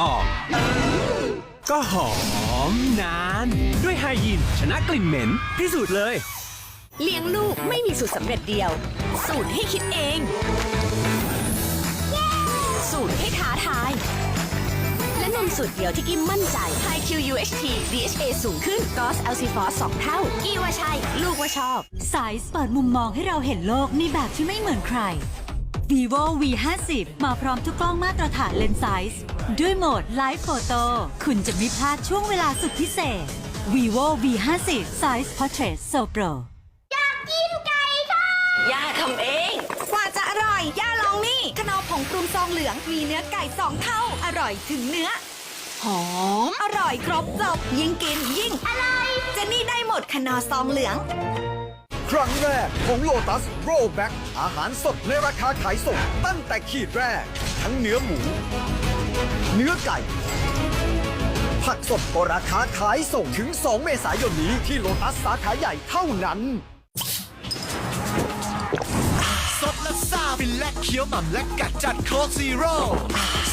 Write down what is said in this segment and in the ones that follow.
ออก ก็หอมนาน ด้วยไฮยีนชนะกลิ่นเหม็นพิสูจน์เลย เลี้ยงลูกไม่มีสูตรสำเร็จเดียว สูตรให้คิดเอง สูตรให้ท้าทาย และนมสูตรเดียวที่กิมมั่นใจ High QUHT DHA สูงขึ้น GOS LC f o s 2เท่า กี่ว่าใช่ ลูกว่าชอบ ไซส์เปิดมุมมองให้เราเห็นโลกในแบบที่ไม่เหมือนใคร vivo v 5 0มาพร้อมทุกกล้องมาตรฐานเลนส์ไซส์ด้วยโหมด Live Photo คุณจะไม่พลาดช่วงเวลาสุดพิเศษ vivo v 5 0 Size Portrait So Pro ย่าทำเอง กว่าจะอร่อยย่าลองนี่ขนมผงปรุงซองเหลืองมีเนื้อไก่สองเท่า อร่อยถึงเนื้อ หอม อร่อยครบจบยิ่งกินยิ่ง อร่อยเจนนี่ได้หมดขนอซองเหลือง ครั้งแรกของโลตัสโรแบ็กอาหารสดในราคาขายส่งตั้งแต่ขีดแรก ทั้งเนื้อหมู เนื้อไก่ ผักสดก็ราคาขายส่งถึง 2 เมษายนนี้ที่โลตัสสาขาใหญ่เท่านั้น สดและซาฟินและเคี้ยวหม่ำและกัดจัดโค้กซีโร่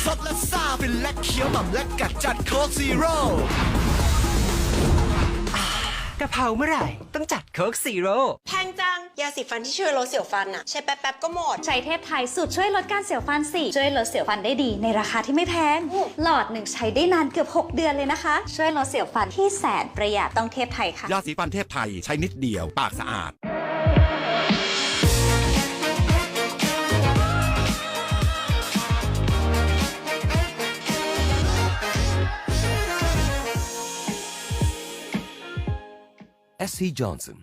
สดและซาฟินและเคี้ยวหม่ำและกัดจัดโค้กซีโร่ กะเพราเมื่อไหร่ ต้องจัดโค้กซีโร่แพงจัง ยาสีฟันที่ช่วยลดเสียวฟันอะใช้แป๊บๆก็หมด ใช้เทพไทยสูตรช่วยลดการเสียวฟันสี่ช่วยลดเสียวฟันได้ดีในราคาที่ไม่แพงหลอดหนึ่งใช้ได้นานเกือบ 6 เดือนเลยนะคะ ช่วยลดเสียวฟันที่แสนประหยัดต้องเทพไทยค่ะ ยาสีฟันเทพไทยใช้นิดเดียว ปากสะอาด SC Johnson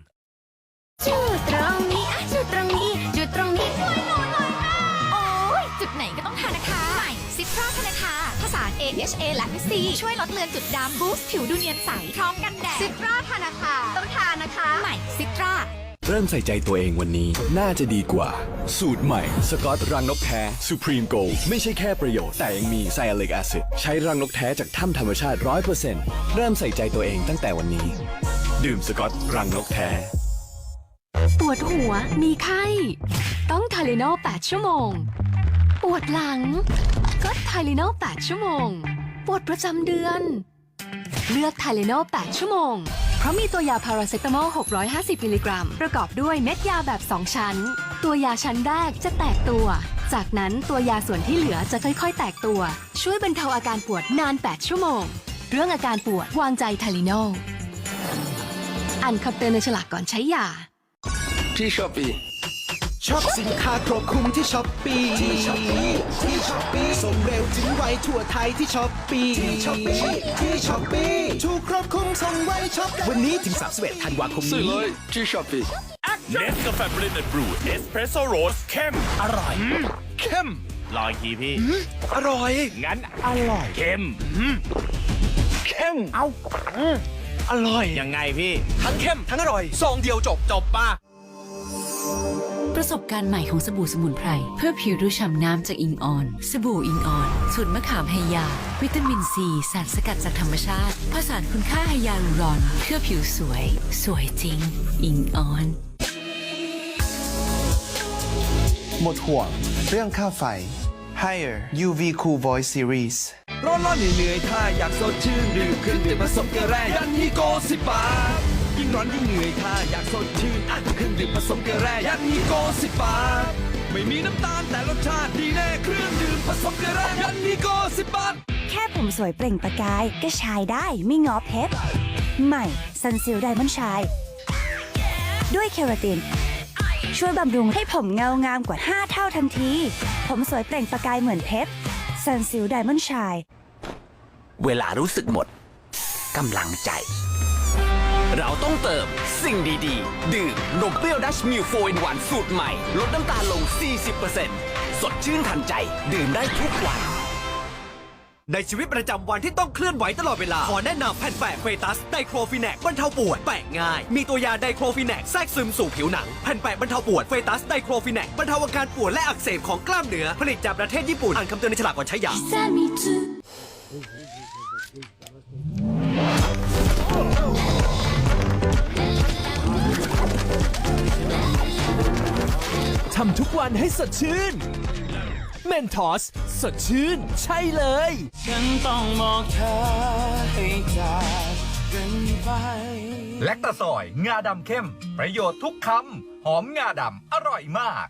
จุดตรงนี้อะจุดตรงนี้จุดตรงนี้ช่วยหนูหน่อยค่ะ โอ้ยจุดไหนก็ต้องทานะคะใหม่ซิตราธนาคาผสาน AHA และวิซี ช่วยลดเลือนจุดดำบูสต์ผิวดูเนียนใสพร้อมกันแดดซิตราธนาคาต้องทานะคะใหม่ซิตราเริ่มใส่ใจตัวเองวันนี้ น่าจะดีกว่า สูตรใหม่ สกอตรังนกแท้ Supreme Gold ไม่ใช่แค่ประโยชน์ แต่ยังมีไซอาลิกแอซิดใช้รังนกแท้จากถ้ำธรรมชาติ 100%เริ่มใส่ใจตัวเองตั้งแต่วันนี้ ดื่มสกอตรังนกแท้ ปวดหัว มีไข้ ต้องทาลิโน8ชั่วโมง ปวดหลัง ก็ทาลิโน8ชั่วโมง ปวดประจำเดือน เลือกทาลิโน8ชั่วโมง เพราะมีตัวยาพาราเซตามอล 650 มิลลิกรัม ประกอบด้วยเม็ดยาแบบ 2 ชั้น ตัวยาชั้นแรกจะแตกตัว จากนั้นตัวยาส่วนที่เหลือจะค่อยๆ แตกตัว ช่วยบรรเทาอาการปวดนาน 8 ชั่วโมง เรื่องอาการปวดวางใจทาลิโน อ่านคำเตือนในฉลากก่อนใช้ยา ที่ช้อปปี้ชอบสินค้าครบคลุมที่ช้อปปี้ที่ช้อปปี้ที่ช้อปปี้ส่งเร็วถึงไวทั่วไทยที่ช้อปปี้ที่ช้อปปี้ที่ช้อปปี้ถูกครบคลุมส่งไวช็อปวันนี้ถึง31ธันวาคมซื้อนี้เลยที่ช้อปปี้เนสกาแฟบรินด์บรูเอสเพรสโซ่โรสเข้มอร่อยเข้มรออีกทีพี่ อร่อย งั้นอร่อยเข้มอืมเข้มเอา อร่อย ยังไงพี่ ทั้งเข้มทั้งอร่อยซองเดียวจบจบป่ะ ประสบการณ์ใหม่ของสบู่สมุนไพร เพื่อผิวดูฉ่ำน้ำจากอิงออน สบู่อิงออนสูตรมะขามไฮยา วิตามินซี สารสกัดจากธรรมชาติผสานคุณค่าไฮยาลูรอน เพื่อผิวสวย สวยจริง อิงออนหมดห่วง เรื่องค่าไฟ Higher UV Cool Voice Series ร้อนร้อนเหนื่อยๆถ้าอยากสดชื่นดื่มเครื่องดื่มผสมเกลือแร่ยันฮีโกสิบบาทยิ่งร้อนยิ่งเหนื่อยถ้าอยากสดชื่นอะเครื่องดื่มผสมเกลือแร่ยันฮีโกสิบบาทไม่มีน้ำตาลแต่รสชาติดีแน่เครื่องดื่มผสมเกลือแร่ยันฮีโกสิบบาทแค่ผมสวยเปล่งประกายก็ชายได้ไม่งอเพชรใหม่ซันซิลไดมอนชายด้วยเคราตินช่วยบำรุงให้ผมเงางามกว่า 5 เท่าทันที ผมสวยเปล่งประกายเหมือนเพชร ซันซิลไดมอนชายเวลารู้สึกหมดกำลังใจ เราต้องเติมสิ่งดีๆ ดื่มนมเปรี้ยวดัชมิลโฟนหวานสูตรใหม่ ลดน้ำตาลลง 40%สดชื่นทันใจ ดื่มได้ทุกวัน ในชีวิตประจำวันที่ต้องเคลื่อนไหวตลอดเวลา ขอแนะนำแผ่นแปะเฟตัสไดโครฟิแนกบรรเทาปวดแปะง่าย มีตัวยาไดโครฟิแนกแทรกซึมสู่ผิวหนัง แผ่นแปะบรรเทาปวดเฟตัสไดโครฟิแนกบรรเทาอาการปวดและอักเสบของกล้ามเนื้อผลิตจากประเทศญี่ปุ่นอ่านคำเตือนในฉลากก่อนใช้ยาทำทุกวันให้สดชื่น เมนทอส สดชื่น ใช่เลย ฉันต้องบอกเธอให้จากกันไป แลคตาซอย งาดำเข้ม ประโยชน์ทุกคำ หอมงาดำ อร่อยมาก